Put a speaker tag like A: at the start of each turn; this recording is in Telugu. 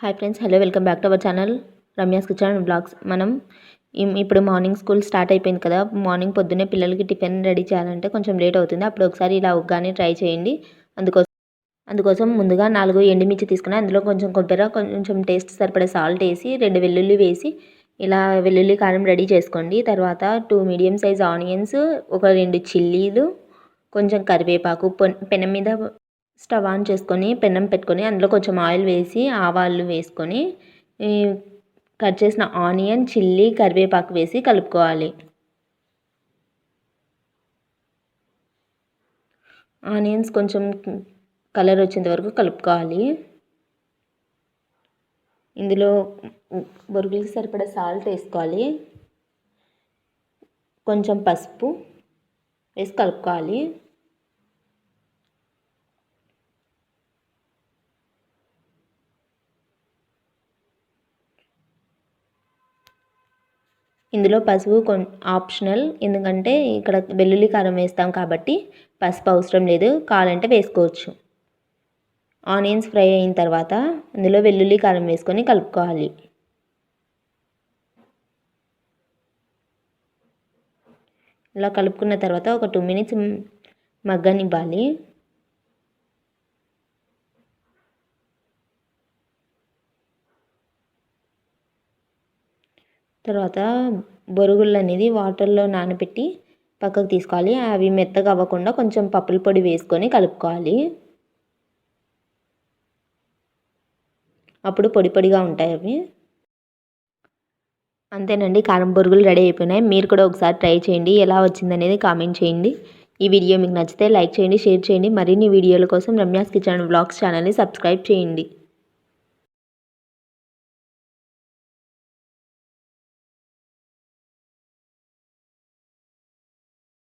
A: Hi friends hello welcome back to our channel Ramya's kitchen and blogs మనం ఇప్పుడు మార్నింగ్ స్కూల్ స్టార్ట్ అయిపోయింది కదా మార్నింగ్ పొద్దున్నే పిల్లలకి టిఫిన్ రెడీ చేయాలంటే కొంచెం లేట్ అవుతుంది. అప్పుడు ఒకసారి ఇలా ఉగ్గానే ట్రై చేయండి. అందుకోసం అందుకోసం ముందుగా నాలుగు ఎండుమిర్చి తీసుకుని అందులో కొంచెం కొబ్బరి కొంచెం టేస్ట్ సరిపడే సాల్ట్ వేసి రెండు వెల్లుల్లి వేసి ఇలా వెల్లుల్లి కారం రెడీ చేసుకోండి. తర్వాత టూ మీడియం సైజ్ ఆనియన్స్ ఒక రెండు చిల్లీలు కొంచెం కరివేపాకు పొన్- పెనం మీద స్టవ్ ఆన్ చేసుకొని పెనం పెట్టుకొని అందులో కొంచెం ఆయిల్ వేసి ఆవాలు వేసుకొని కట్ చేసిన ఆనియన్ చిల్లీ కరివేపాకు వేసి కలుపుకోవాలి. ఆనియన్స్ కొంచెం కలర్ వచ్చేంత వరకు కలుపుకోవాలి. ఇందులో బొరుగులకి సరిపడా సాల్ట్ వేసుకోవాలి. కొంచెం పసుపు వేసి కలుపుకోవాలి. ఇందులో పసుపు కొన్ ఆప్షనల్ ఎందుకంటే ఇక్కడ వెల్లుల్లి కారం వేస్తాం కాబట్టి పసుపు అవసరం లేదు. కావాలంటే వేసుకోవచ్చు. ఆనియన్స్ ఫ్రై అయిన తర్వాత అందులో వెల్లుల్లి కారం వేసుకొని కలుపుకోవాలి. ఇలా కలుపుకున్న తర్వాత ఒక టూ మినిట్స్ మగ్గనివ్వాలి. తర్వాత బొరుగులు అనేది వాటర్లో నానబెట్టి పక్కకు తీసుకోవాలి. అవి మెత్తగా అవ్వకుండా కొంచెం పప్పుల పొడి వేసుకొని కలుపుకోవాలి. అప్పుడు పొడి పొడిగా ఉంటాయి అవి. అంతేనండి కారం బొరుగులు రెడీ అయిపోయినాయి. మీరు కూడా ఒకసారి ట్రై చేయండి. ఎలా వచ్చిందనేది కామెంట్ చేయండి. ఈ వీడియో మీకు నచ్చితే లైక్ చేయండి షేర్ చేయండి. మరిన్ని వీడియోల కోసం రమ్యాస్ కిచెన్ బ్లాగ్స్ ఛానల్ని సబ్స్క్రైబ్ చేయండి.